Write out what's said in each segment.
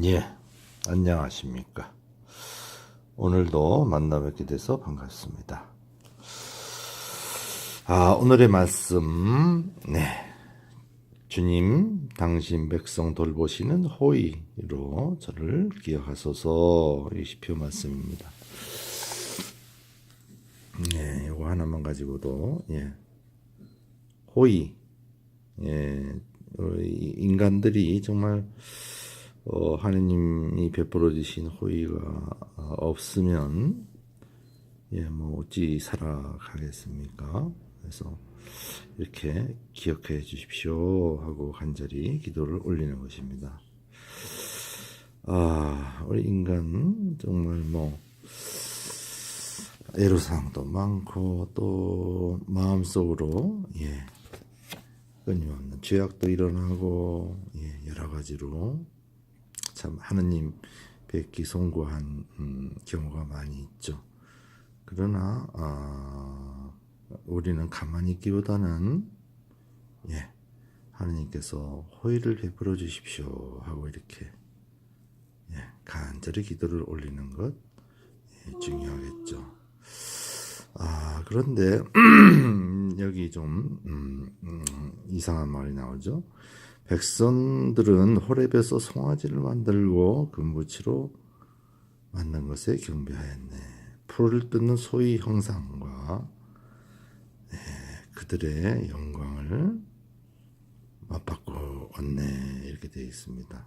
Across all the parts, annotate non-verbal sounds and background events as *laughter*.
예, 안녕하십니까. 오늘도 만나 뵙게 돼서 반갑습니다. 아, 오늘의 말씀, 네. 주님, 당신 백성 돌보시는 호의로 저를 기억하소서. 이 시표 말씀입니다. 예, 이거 하나만 가지고도, 예. 호의. 예, 인간들이 정말 어, 하느님이 베풀어 주신 호의가 어, 없으면 예, 뭐 어찌 살아가겠습니까? 그래서 이렇게 기억해 주십시오 하고 간절히 기도를 올리는 것입니다. 아, 우리 인간 정말 뭐 애로사항도 많고 또 마음속으로 예 끊임없는 죄악도 일어나고 예, 여러 가지로 참 하느님 뵙기 송구한 음, 경우가 많이 있죠. 그러나 아, 우리는 가만히 있기보다는 예, 하느님께서 호의를 베풀어 주십시오 하고 이렇게 예, 간절히 기도를 올리는 것 예, 중요하겠죠. 아 그런데 *clears throat* 여기 좀 음, 음, 이상한 말이 나오죠. 백성들은 호렙에서 송아지를 만들고 금부치로 만든 것에 경배하였네. 풀을 뜯는 소위 형상과 예, 그들의 영광을 맞바꿔 왔네 이렇게 되어 있습니다.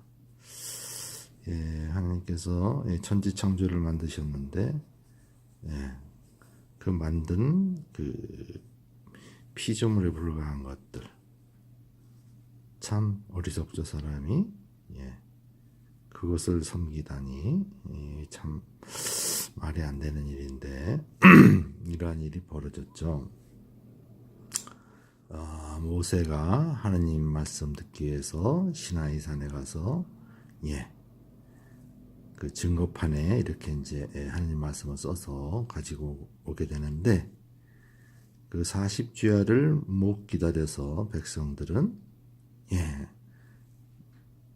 예, 하나님께서 예, 천지 창조를 만드셨는데 예, 그 만든 그 피조물에 불과한 것들 참 어리석죠 사람이 예 그것을 섬기다니 예, 참 말이 안 되는 일인데 *clears throat* 이러한 일이 벌어졌죠. 아, 모세가 하느님 말씀 듣기 위해서 시나이 산에 가서 예. 그 증거판에 이렇게 이제 예, 하느님 말씀을 써서 가지고 오게 되는데 그 40주야를 못 기다려서 백성들은 예,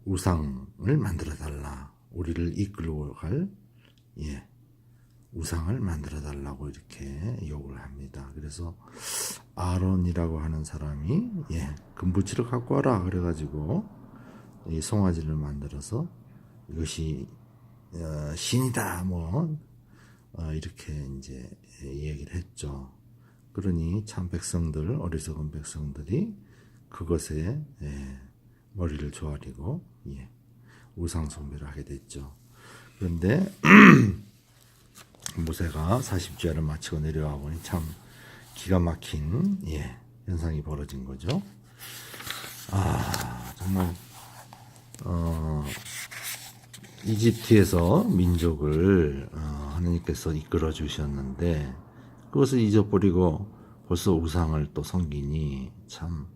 우상을 만들어 달라. 우리를 이끌고 갈 예, 우상을 만들어 달라고 이렇게 요구를 합니다. 그래서 아론이라고 하는 사람이 예, 금부치를 갖고 와라 그래 가지고 이 송아지를 만들어서 이것이 어, 신이다 뭐 어, 이렇게 이제 얘기를 했죠. 그러니 참 백성들 어리석은 백성들이 그것에 예, 머리를 조아리고 예, 우상 숭배를 하게 됐죠. 그런데 *clears throat* 모세가 40주야를 마치고 내려와 보니 참 기가 막힌 예, 현상이 벌어진 거죠. 아 정말 어, 이집트에서 민족을 어, 하나님께서 이끌어 주셨는데 그것을 잊어버리고 벌써 우상을 또 섬기니 참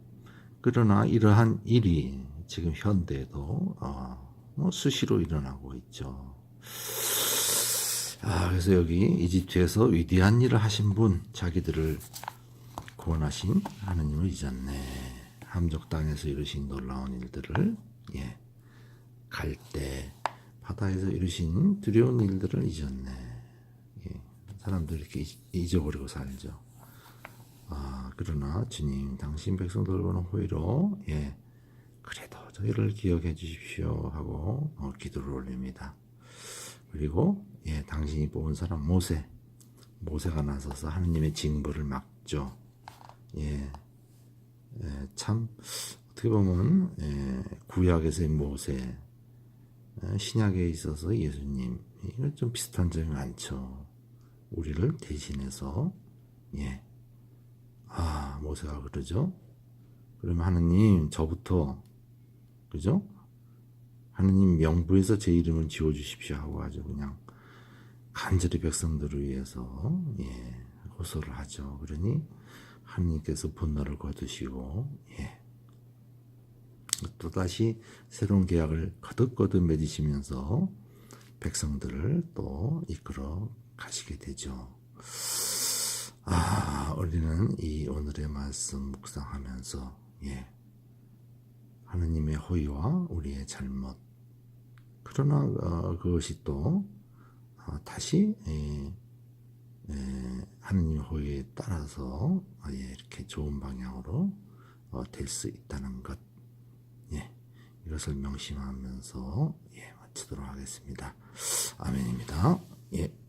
그러나 이러한 일이 지금 현대에도 어, 뭐 수시로 일어나고 있죠. 아, 그래서 여기 이집트에서 위대한 일을 하신 분, 자기들을 구원하신 하느님을 잊었네. 함적 땅에서 이루신 놀라운 일들을 예, 갈때 바다에서 이루신 두려운 일들을 잊었네. 예, 사람들 이렇게 잊- 잊어버리고 살죠. 아, 그러나 주님, 당신 백성 돌보는 호의로, 예, 그래도 저희를 기억해 주십시오 하고 어, 기도를 올립니다. 그리고, 예, 당신이 뽑은 사람 모세, 모세가 나서서 하느님의 징벌을 막죠. 예, 예, 참, 어떻게 보면, 예, 구약에서의 모세, 예, 신약에 있어서 예수님, 이거 좀 비슷한 점이 많죠. 우리를 대신해서, 예, 아, 모세가 그러죠? 그러면 하느님, 저부터, 그죠? 하느님 명부에서 제 이름을 지워 주십시오 하고 아주 그냥 간절히 백성들을 위해서, 예, 호소를 하죠. 그러니 하느님께서 분노를 거두시고, 예. 또 다시 새로운 계약을 거듭거듭 맺으시면서 백성들을 또 이끌어 가시게 되죠. 아, 우리는 이 오늘의 말씀 묵상하면서, 예, 하느님의 호의와 우리의 잘못, 그러나 어, 그것이 또 어, 다시 에, 에, 하느님의 호의에 따라서 어, 예, 이렇게 좋은 방향으로 어, 될수 있다는 것, 예, 이것을 명심하면서 예, 마치도록 하겠습니다. 아멘입니다. 예.